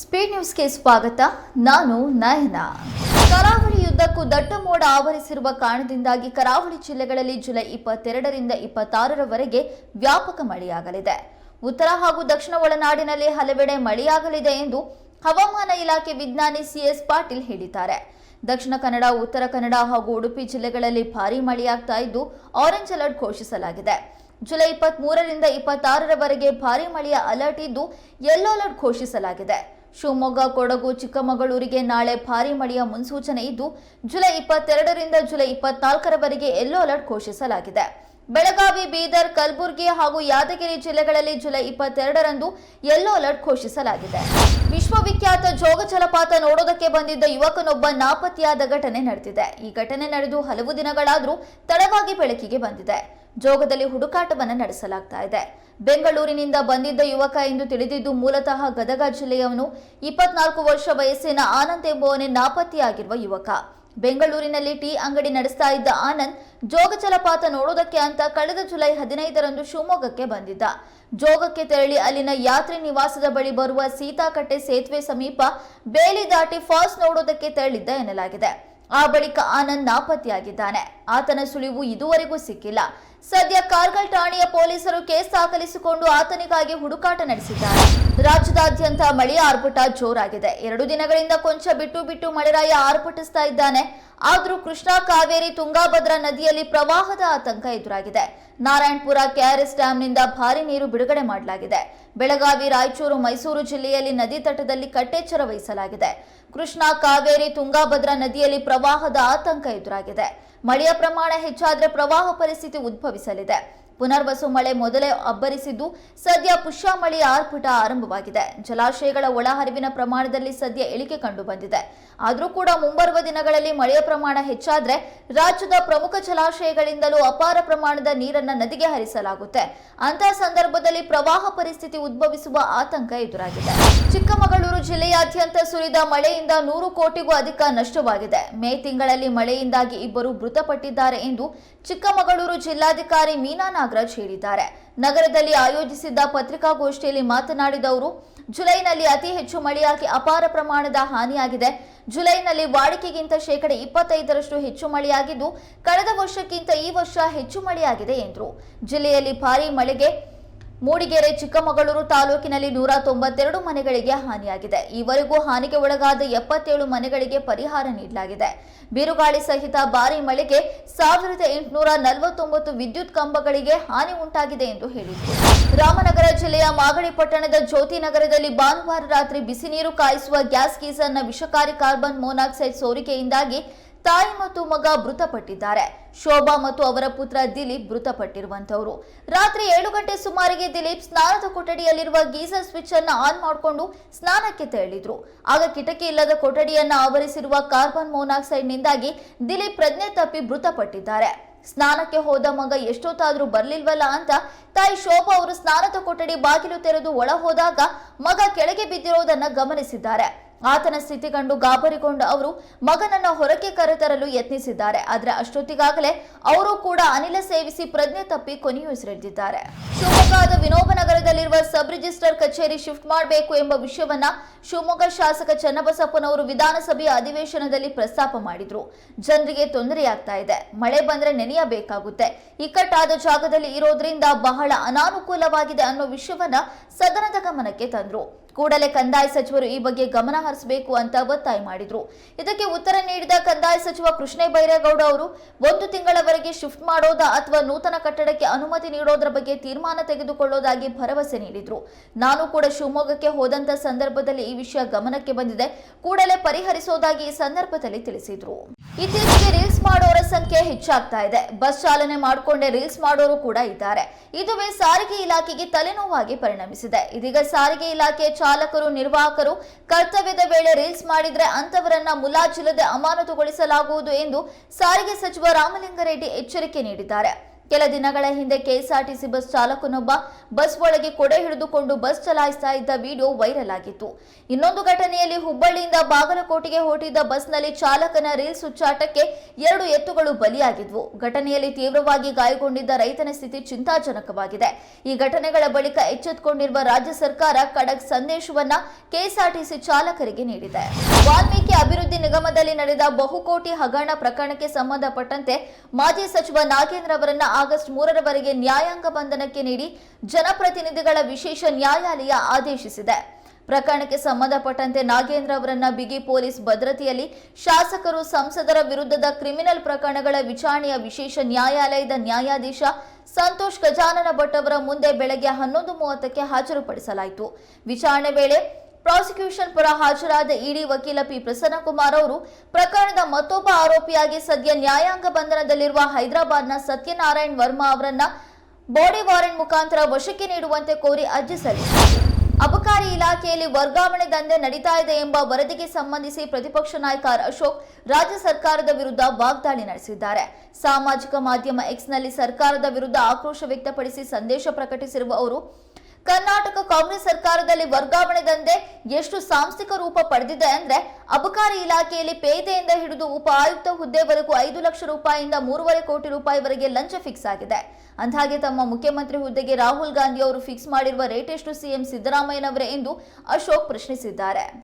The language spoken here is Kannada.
ಸ್ಪೀಡ್ ನ್ಯೂಸ್ಗೆ ಸ್ವಾಗತ. ನಾನು ನಯನ. ಕರಾವಳಿಯುದ್ದಕ್ಕೂ ದಟ್ಟ ಮೋಡ ಆವರಿಸಿರುವ ಕಾರಣದಿಂದಾಗಿ ಕರಾವಳಿ ಜಿಲ್ಲೆಗಳಲ್ಲಿ ಜುಲೈ ಇಪ್ಪತ್ತೆರಡರಿಂದ ಇಪ್ಪತ್ತಾರರವರೆಗೆ ವ್ಯಾಪಕ ಮಳೆಯಾಗಲಿದೆ. ಉತ್ತರ ಹಾಗೂ ದಕ್ಷಿಣ ಒಳನಾಡಿನಲ್ಲಿ ಹಲವೆಡೆ ಮಳೆಯಾಗಲಿದೆ ಎಂದು ಹವಾಮಾನ ಇಲಾಖೆ ವಿಜ್ಞಾನಿ ಸಿಎಸ್ ಪಾಟೀಲ್ ಹೇಳಿದ್ದಾರೆ. ದಕ್ಷಿಣ ಕನ್ನಡ, ಉತ್ತರ ಕನ್ನಡ ಹಾಗೂ ಉಡುಪಿ ಜಿಲ್ಲೆಗಳಲ್ಲಿ ಭಾರೀ ಮಳೆಯಾಗ್ತಾ ಇದ್ದು ಆರೆಂಜ್ ಅಲರ್ಟ್ ಘೋಷಿಸಲಾಗಿದೆ. ಜುಲೈ ಇಪ್ಪತ್ತ್ ಮೂರರಿಂದ ಇಪ್ಪತ್ತಾರರವರೆಗೆ ಭಾರೀ ಮಳೆಯ ಅಲರ್ಟ್ ಇದ್ದು ಯೆಲ್ಲೋ ಅಲರ್ಟ್ ಘೋಷಿಸಲಾಗಿದೆ. ಶಿವಮೊಗ್ಗ, ಕೊಡಗು, ಚಿಕ್ಕಮಗಳೂರಿಗೆ ನಾಳೆ ಭಾರಿ ಮಳೆಯ ಮುನ್ಸೂಚನೆ ಇದ್ದು, ಜುಲೈ ಇಪ್ಪತ್ತೆರಡರಿಂದ ಜುಲೈ ಇಪ್ಪತ್ನಾಲ್ಕರವರೆಗೆ ಯೆಲ್ಲೋ ಅಲರ್ಟ್ ಘೋಷಿಸಲಾಗಿದೆ. ಬೆಳಗಾವಿ, ಬೀದರ್, ಕಲಬುರಗಿ ಹಾಗೂ ಯಾದಗಿರಿ ಜಿಲ್ಲೆಗಳಲ್ಲಿ ಜುಲೈ ಇಪ್ಪತ್ತೆರಡರಂದು ಯೆಲ್ಲೋ ಅಲರ್ಟ್ ಘೋಷಿಸಲಾಗಿದೆ. ವಿಶ್ವವಿಖ್ಯಾತ ಜೋಗ ಜಲಪಾತ ನೋಡೋದಕ್ಕೆ ಬಂದಿದ್ದ ಯುವಕನೊಬ್ಬ ನಾಪತ್ತೆಯಾದ ಘಟನೆ ನಡೆದಿದೆ. ಈ ಘಟನೆ ನಡೆದು ಹಲವು ದಿನಗಳಾದರೂ ತಡವಾಗಿ ಬೆಳಕಿಗೆ ಬಂದಿದೆ. ಜೋಗದಲ್ಲಿ ಹುಡುಕಾಟವನ್ನು ನಡೆಸಲಾಗ್ತಾ ಇದೆ. ಬೆಂಗಳೂರಿನಿಂದ ಬಂದಿದ್ದ ಯುವಕ ಎಂದು ತಿಳಿದಿದ್ದು ಮೂಲತಃ ಗದಗ ಜಿಲ್ಲೆಯವನು ಇಪ್ಪತ್ನಾಲ್ಕು ವರ್ಷ ವಯಸ್ಸಿನ ಆನಂದ್ ಎಂಬುವನೇ ನಾಪತ್ತೆಯಾಗಿರುವ ಯುವಕ. ಬೆಂಗಳೂರಿನಲ್ಲಿ ಟೀ ಅಂಗಡಿ ನಡೆಸ್ತಾ ಇದ್ದ ಆನಂದ್ ಜೋಗ ಜಲಪಾತ ನೋಡೋದಕ್ಕೆ ಅಂತ ಕಳೆದ ಜುಲೈ ಹದಿನೈದರಂದು ಶಿವಮೊಗ್ಗಕ್ಕೆ ಬಂದಿದ್ದ. ಜೋಗಕ್ಕೆ ತೆರಳಿ ಅಲ್ಲಿನ ಯಾತ್ರಿ ನಿವಾಸದ ಬಳಿ ಬರುವ ಸೀತಾಕಟ್ಟೆ ಸೇತುವೆ ಸಮೀಪ ಬೇಲಿ ದಾಟಿ ಫಾಲ್ಸ್ ನೋಡೋದಕ್ಕೆ ತೆರಳಿದ್ದ ಎನ್ನಲಾಗಿದೆ. ಆ ಬಳಿಕ ಆನಂದ್ ನಾಪತ್ತೆಯಾಗಿದ್ದಾನೆ. ಆತನ ಸುಳಿವು ಇದುವರೆಗೂ ಸಿಕ್ಕಿಲ್ಲ. ಸದ್ಯ ಕಾರ್ಗಲ್ ಠಾಣೆಯ ಪೊಲೀಸರು ಕೇಸ್ ದಾಖಲಿಸಿಕೊಂಡು ಆತನಿಗಾಗಿ ಹುಡುಕಾಟ ನಡೆಸಿದ್ದಾರೆ. ರಾಜ್ಯದಾದ್ಯಂತ ಮಳೆಯ ಆರ್ಭಟ ಜೋರಾಗಿದೆ. ಎರಡು ದಿನಗಳಿಂದ ಕೊಂಚ ಬಿಟ್ಟು ಬಿಟ್ಟು ಮಳೆರಾಯ ಆರ್ಭಟಿಸ್ತಾ ಇದ್ದಾನೆ. ಆದ್ರೂ ಕೃಷ್ಣಾ ಕಾವೇರಿ ತುಂಗಾಭದ್ರಾ ನದಿಯಲ್ಲಿ ಪ್ರವಾಹದ ಆತಂಕ ಎದುರಾಗಿದೆ. ನಾರಾಯಣಪುರ ಕೆಆರ್ಎಸ್ ಡ್ಯಾಂನಿಂದ ಭಾರಿ ನೀರು ಬಿಡುಗಡೆ ಮಾಡಲಾಗಿದೆ. ಬೆಳಗಾವಿ, ರಾಯಚೂರು, ಮೈಸೂರು ಜಿಲ್ಲೆಯಲ್ಲಿ ನದಿ ತಟದಲ್ಲಿ ಕಟ್ಟೆಚ್ಚರ ವಹಿಸಲಾಗಿದೆ. ಕೃಷ್ಣಾ ಕಾವೇರಿ ತುಂಗಾಭದ್ರಾ ನದಿಯಲ್ಲಿ ಪ್ರವಾಹದ ಆತಂಕ ಎದುರಾಗಿದೆ. ಮಳೆಯ ಪ್ರಮಾಣ ಹೆಚ್ಚಾದರೆ ಪ್ರವಾಹ ಪರಿಸ್ಥಿತಿ ಉದ್ಭವಿಸಲಿದೆ. ಪುನರ್ವಸು ಮಳೆ ಮೊದಲೇ ಅಬ್ಬರಿಸಿದ್ದು ಸದ್ಯ ಪುಷ್ಯ ಮಳೆ ಆರ್ಭಟ ಆರಂಭವಾಗಿದೆ. ಜಲಾಶಯಗಳ ಒಳಹರಿವಿನ ಪ್ರಮಾಣದಲ್ಲಿ ಸದ್ಯ ಇಳಿಕೆ ಕಂಡು ಬಂದಿದೆ ಆದರೂ ಕೂಡ ಮುಂಬರುವ ದಿನಗಳಲ್ಲಿ ಮಳೆಯ ಪ್ರಮಾಣ ಹೆಚ್ಚಾದರೆ ರಾಜ್ಯದ ಪ್ರಮುಖ ಜಲಾಶಯಗಳಿಂದಲೂ ಅಪಾರ ಪ್ರಮಾಣದ ನೀರನ್ನು ನದಿಗೆ ಹರಿಸಲಾಗುತ್ತೆ. ಅಂತಹ ಸಂದರ್ಭದಲ್ಲಿ ಪ್ರವಾಹ ಪರಿಸ್ಥಿತಿ ಉದ್ಭವಿಸುವ ಆತಂಕ ಎದುರಾಗಿದೆ. ಚಿಕ್ಕಮಗಳೂರು ಜಿಲ್ಲೆಯಾದ್ಯಂತ ಸುರಿದ ಮಳೆಯಿಂದ ನೂರು ಕೋಟಿಗೂ ಅಧಿಕ ನಷ್ಟವಾಗಿದೆ. ಮೇ ತಿಂಗಳಲ್ಲಿ ಮಳೆಯಿಂದಾಗಿ ಇಬ್ಬರು ಮೃತಪಟ್ಟಿದ್ದಾರೆ ಎಂದು ಚಿಕ್ಕಮಗಳೂರು ಜಿಲ್ಲಾಧಿಕಾರಿ ಮೀನಾ ನಾಗರಾಜ್ ಹೇಳಿದ್ದಾರೆ. ನಗರದಲ್ಲಿ ಆಯೋಜಿಸಿದ್ದ ಪತ್ರಿಕಾಗೋಷ್ಠಿಯಲ್ಲಿ ಮಾತನಾಡಿದ ಅವರು, ಜುಲೈನಲ್ಲಿ ಅತಿ ಹೆಚ್ಚು ಮಳೆಯಾಗಿ ಅಪಾರ ಪ್ರಮಾಣದ ಹಾನಿಯಾಗಿದೆ. ಜುಲೈನಲ್ಲಿ ವಾಡಿಕೆಗಿಂತ ಶೇಕಡ ಇಪ್ಪತ್ತೈದರಷ್ಟು ಹೆಚ್ಚು ಮಳೆಯಾಗಿದ್ದು, ಕಳೆದ ವರ್ಷಕ್ಕಿಂತ ಈ ವರ್ಷ ಹೆಚ್ಚು ಮಳೆಯಾಗಿದೆ ಎಂದರು. ಜಿಲ್ಲೆಯಲ್ಲಿ ಭಾರೀ ಮಳೆಗೆ ಮೂಡಿಗೆರೆ ಚಿಕ್ಕಮಗಳೂರು ತಾಲೂಕಿನಲ್ಲಿ ನೂರ ತೊಂಬತ್ತೆರಡು ಮನೆಗಳಿಗೆ ಹಾನಿಯಾಗಿದೆ. ಈವರೆಗೂ ಹಾನಿಗೆ ಒಳಗಾದ ಎಪ್ಪತ್ತೇಳು ಮನೆಗಳಿಗೆ ಪರಿಹಾರ ನೀಡಲಾಗಿದೆ. ಬಿರುಗಾಳಿ ಸಹಿತ ಭಾರಿ ಮಳೆಗೆ ಸಾವಿರದ ಎಂಟುನೂರ ನಲವತ್ತೊಂಬತ್ತು ವಿದ್ಯುತ್ ಕಂಬಗಳಿಗೆ ಹಾನಿ ಉಂಟಾಗಿದೆ ಎಂದು ಹೇಳಿದರು. ರಾಮನಗರ ಜಿಲ್ಲೆಯ ಮಾಗಡಿ ಪಟ್ಟಣದ ಜ್ಯೋತಿ ನಗರದಲ್ಲಿ ಭಾನುವಾರ ರಾತ್ರಿ ಬಿಸಿ ನೀರು ಕಾಯಿಸುವ ಗ್ಯಾಸ್ ಗೀಸರ್ನ ವಿಷಕಾರಿ ಕಾರ್ಬನ್ ಮೋನಾಕ್ಸೈಡ್ ಸೋರಿಕೆಯಿಂದಾಗಿ ತಾಯಿ ಮತ್ತು ಮಗ ಮೃತಪಟ್ಟಿದ್ದಾರೆ. ಶೋಭಾ ಮತ್ತು ಅವರ ಪುತ್ರ ದಿಲೀಪ್ ಮೃತಪಟ್ಟಿರುವಂತವರು ರಾತ್ರಿ ಏಳು ಗಂಟೆ ಸುಮಾರಿಗೆ ದಿಲೀಪ್ ಸ್ನಾನದ ಕೊಠಡಿಯಲ್ಲಿರುವ ಗೀಸರ್ ಸ್ವಿಚ್ ಅನ್ನ ಆನ್ ಮಾಡಿಕೊಂಡು ಸ್ನಾನಕ್ಕೆ ತೆರಳಿದ್ರು. ಆಗ ಕಿಟಕಿ ಇಲ್ಲದ ಕೊಠಡಿಯನ್ನು ಆವರಿಸಿರುವ ಕಾರ್ಬನ್ ಮೊನಾಕ್ಸೈಡ್ನಿಂದಾಗಿ ದಿಲೀಪ್ ಪ್ರಜ್ಞೆ ತಪ್ಪಿ ಮೃತಪಟ್ಟಿದ್ದಾರೆ. ಸ್ನಾನಕ್ಕೆ ಹೋದ ಮಗ ಎಷ್ಟೊತ್ತಾದ್ರೂ ಬರ್ಲಿಲ್ವಲ್ಲ ಅಂತ ತಾಯಿ ಶೋಭಾ ಅವರು ಸ್ನಾನದ ಕೊಠಡಿ ಬಾಗಿಲು ತೆರೆದು ಒಳ ಹೋದಾಗ ಮಗ ಕೆಳಗೆ ಬಿದ್ದಿರೋದನ್ನ ಗಮನಿಸಿದ್ದಾರೆ. ಆತನ ಸ್ಥಿತಿ ಕಂಡು ಗಾಬರಿಗೊಂಡ ಅವರು ಮಗನನ್ನ ಹೊರಕ್ಕೆ ಕರೆತರಲು ಯತ್ನಿಸಿದ್ದಾರೆ. ಆದರೆ ಅಷ್ಟೊತ್ತಿಗಾಗಲೇ ಅವರು ಕೂಡ ಅನಿಲ ಸೇವಿಸಿ ಪ್ರಜ್ಞೆ ತಪ್ಪಿ ಕೊನೆಯುಸಿರೆಳೆದಿದ್ದಾರೆ ಶಿವಮೊಗ್ಗದ ವಿನೋಬನಗರದಲ್ಲಿರುವ ಸಬ್ ರಿಜಿಸ್ಟರ್ ಕಚೇರಿ ಶಿಫ್ಟ್ ಮಾಡಬೇಕು ಎಂಬ ವಿಷಯವನ್ನ ಶಿವಮೊಗ್ಗ ಶಾಸಕ ಚನ್ನಬಸಪ್ಪನವರು ವಿಧಾನಸಭೆಯ ಅಧಿವೇಶನದಲ್ಲಿ ಪ್ರಸ್ತಾಪ ಮಾಡಿದ್ರು. ಜನರಿಗೆ ತೊಂದರೆಯಾಗ್ತಾ ಇದೆ. ಮಳೆ ಬಂದ್ರೆ ನೆನೆಯಬೇಕಾಗುತ್ತೆ. ಇಕ್ಕಟ್ಟಾದ ಜಾಗದಲ್ಲಿ ಇರೋದ್ರಿಂದ ಬಹಳ ಅನಾನುಕೂಲವಾಗಿದೆ ಅನ್ನೋ ವಿಷಯವನ್ನ ಸದನದ ಗಮನಕ್ಕೆ ತಂದ್ರು. ಕೂಡಲೇ ಕಂದಾಯ ಸಚಿವರು ಈ ಬಗ್ಗೆ ಗಮನ ಹರಿಸಬೇಕು ಅಂತ ಒತ್ತಾಯ ಮಾಡಿದ್ರು. ಇದಕ್ಕೆ ಉತ್ತರ ನೀಡಿದ ಕಂದಾಯ ಸಚಿವ ಕೃಷ್ಣ ಬೈರೇಗೌಡ ಅವರು, ಒಂದು ತಿಂಗಳವರೆಗೆ ಶಿಫ್ಟ್ ಮಾಡೋದಾ ಅಥವಾ ನೂತನ ಕಟ್ಟಡಕ್ಕೆ ಅನುಮತಿ ನೀಡೋದ್ರ ಬಗ್ಗೆ ತೀರ್ಮಾನ ತೆಗೆದುಕೊಳ್ಳೋದಾಗಿ ಭರವಸೆ ನೀಡಿದ್ರು. ನಾನು ಕೂಡ ಶಿವಮೊಗ್ಗಕ್ಕೆ ಹೋದಂತ ಸಂದರ್ಭದಲ್ಲಿ ಈ ವಿಷಯ ಗಮನಕ್ಕೆ ಬಂದಿದೆ. ಕೂಡಲೇ ಪರಿಹರಿಸೋದಾಗಿ ಈ ಸಂದರ್ಭದಲ್ಲಿ ತಿಳಿಸಿದ್ರು. ಇತ್ತೀಚೆಗೆ ರೀಲ್ಸ್ ಮಾಡೋರ ಸಂಖ್ಯೆ ಹೆಚ್ಚಾಗ್ತಾ ಇದೆ. ಬಸ್ ಚಾಲನೆ ಮಾಡಿಕೊಂಡೇ ರೀಲ್ಸ್ ಮಾಡೋರು ಕೂಡ ಇದ್ದಾರೆ. ಇದುವೇ ಸಾರಿಗೆ ಇಲಾಖೆಗೆ ತಲೆನೋವಾಗಿ ಪರಿಣಮಿಸಿದೆ. ಇದೀಗ ಸಾರಿಗೆ ಇಲಾಖೆ ಚಾಲಕರು, ನಿರ್ವಾಹಕರು ಕರ್ತವ್ಯದ ವೇಳೆ ರೀಲ್ಸ್ ಮಾಡಿದ್ರೆ ಅಂತವರನ್ನ ಮುಲಾಜಿಲ್ಲದೆ ಅಮಾನತುಗೊಳಿಸಲಾಗುವುದು ಎಂದು ಸಾರಿಗೆ ಸಚಿವ ರಾಮಲಿಂಗಾರೆಡ್ಡಿ ಎಚ್ಚರಿಕೆ ನೀಡಿದ್ದಾರೆ. ಕೆಲ ದಿನಗಳ ಹಿಂದೆ ಕೆಎಸ್ಆರ್ಟಿಸಿ ಬಸ್ ಚಾಲಕನೊಬ್ಬ ಬಸ್ ಒಳಗೆ ಕೊಡೆ ಹಿಡಿದುಕೊಂಡು ಬಸ್ ಚಲಾಯಿಸ್ತಾ ಇದ್ದ ವಿಡಿಯೋ ವೈರಲ್ ಆಗಿತ್ತು. ಇನ್ನೊಂದು ಘಟನೆಯಲ್ಲಿ ಹುಬ್ಬಳ್ಳಿಯಿಂದ ಬಾಗಲಕೋಟೆಗೆ ಹೊರಟಿದ್ದ ಬಸ್ನಲ್ಲಿ ಚಾಲಕನ ರೀಲ್ಸ್ ಸುಚ್ಚಾಟಕ್ಕೆ ಎರಡು ಎತ್ತುಗಳು ಬಲಿಯಾಗಿದ್ವು. ಘಟನೆಯಲ್ಲಿ ತೀವ್ರವಾಗಿ ಗಾಯಗೊಂಡಿದ್ದ ರೈತನ ಸ್ಥಿತಿ ಚಿಂತಾಜನಕವಾಗಿದೆ. ಈ ಘಟನೆಗಳ ಬಳಿಕ ಎಚ್ಚೆತ್ತುಕೊಂಡಿರುವ ರಾಜ್ಯ ಸರ್ಕಾರ ಕಡಕ್ ಸಂದೇಶವನ್ನ ಕೆಎಸ್ಆರ್ಟಿಸಿ ಚಾಲಕರಿಗೆ ನೀಡಿದೆ. ವಾಲ್ಮೀಕಿ ಅಭಿವೃದ್ಧಿ ನಿಗಮದಲ್ಲಿ ನಡೆದ ಬಹುಕೋಟಿ ಹಗರಣ ಪ್ರಕರಣಕ್ಕೆ ಸಂಬಂಧಪಟ್ಟಂತೆ ಮಾಜಿ ಸಚಿವ ನಾಗೇಂದ್ರ ಅವರನ್ನ ಆಗಸ್ಟ್ ಮೂರರವರೆಗೆ ನ್ಯಾಯಾಂಗ ಬಂಧನಕ್ಕೆ ನೀಡಿ ಜನಪ್ರತಿನಿಧಿಗಳ ವಿಶೇಷ ನ್ಯಾಯಾಲಯ ಆದೇಶಿಸಿದೆ. ಪ್ರಕರಣಕ್ಕೆ ಸಂಬಂಧಪಟ್ಟಂತೆ ನಾಗೇಂದ್ರ ಅವರನ್ನ ಬಿಗಿ ಪೊಲೀಸ್ ಭದ್ರತೆಯಲ್ಲಿ ಶಾಸಕರು ಸಂಸದರ ವಿರುದ್ಧದ ಕ್ರಿಮಿನಲ್ ಪ್ರಕರಣಗಳ ವಿಚಾರಣೆಯ ವಿಶೇಷ ನ್ಯಾಯಾಲಯದ ನ್ಯಾಯಾಧೀಶ ಸಂತೋಷ್ ಗಜಾನನ ಭಟ್ ಅವರ ಮುಂದೆ ಬೆಳಗ್ಗೆ ಹನ್ನೊಂದು ಮೂವತ್ತಕ್ಕೆ ಹಾಜರುಪಡಿಸಲಾಯಿತು. ವಿಚಾರಣೆ ವೇಳೆ ಪ್ರಾಸಿಕ್ಯೂಷನ್ ಪರ ಹಾಜರಾದ ಇಡಿ ವಕೀಲ ಪಿ ಪ್ರಸನ್ನಕುಮಾರ್ ಅವರು ಪ್ರಕರಣದ ಮತ್ತೊಬ್ಬ ಆರೋಪಿಯಾಗಿ ಸದ್ಯ ನ್ಯಾಯಾಂಗ ಬಂಧನದಲ್ಲಿರುವ ಹೈದರಾಬಾದ್ನ ಸತ್ಯನಾರಾಯಣ್ ವರ್ಮಾ ಅವರನ್ನ ಬಾಡಿ ವಾರೆಂಟ್ ಮುಖಾಂತರ ವಶಕ್ಕೆ ನೀಡುವಂತೆ ಕೋರಿ ಅರ್ಜಿ ಸಲ್ಲಿಸಿದರು ಅಬಕಾರಿ ಇಲಾಖೆಯಲ್ಲಿ ವರ್ಗಾವಣೆ ದಂಧೆ ನಡೀತಾ ಇದೆ ಎಂಬ ವರದಿಗೆ ಸಂಬಂಧಿಸಿ ಪ್ರತಿಪಕ್ಷ ನಾಯಕ ಅಶೋಕ್ ರಾಜ್ಯ ಸರ್ಕಾರದ ವಿರುದ್ಧ ವಾಗ್ದಾಳಿ ನಡೆಸಿದ್ದಾರೆ. ಸಾಮಾಜಿಕ ಮಾಧ್ಯಮ ಎಕ್ಸ್ನಲ್ಲಿ ಸರ್ಕಾರದ ವಿರುದ್ಧ ಆಕ್ರೋಶ ವ್ಯಕ್ತಪಡಿಸಿ ಸಂದೇಶ ಪ್ರಕಟಿಸಿರುವ ಅವರು ಕರ್ನಾಟಕ ಕಾಂಗ್ರೆಸ್ ಸರ್ಕಾರದಲ್ಲಿ ವರ್ಗಾವಣೆ ದಂಧೆ ಎಷ್ಟು ಸಾಂಸ್ಥಿಕ ರೂಪ ಪಡೆದಿದೆ ಅಂದ್ರೆ ಅಬಕಾರಿ ಇಲಾಖೆಯಲ್ಲಿ ಪೇದೆಯಿಂದ ಹಿಡಿದು ಉಪ ಆಯುಕ್ತ ಹುದ್ದೆವರೆಗೂ ಐದು ಲಕ್ಷ ರೂಪಾಯಿಯಿಂದ ಮೂರುವರೆ ಕೋಟಿ ರೂಪಾಯಿವರೆಗೆ ಲಂಚ ಫಿಕ್ಸ್ ಆಗಿದೆ. ಅಂದ್ಹಾಗೆ ತಮ್ಮ ಮುಖ್ಯಮಂತ್ರಿ ಹುದ್ದೆಗೆ ರಾಹುಲ್ ಗಾಂಧಿ ಅವರು ಫಿಕ್ಸ್ ಮಾಡಿರುವ ರೇಟ್ ಎಷ್ಟು ಸಿಎಂ ಸಿದ್ದರಾಮಯ್ಯನವರೇ ಎಂದು ಅಶೋಕ್ ಪ್ರಶ್ನಿಸಿದ್ದಾರೆ.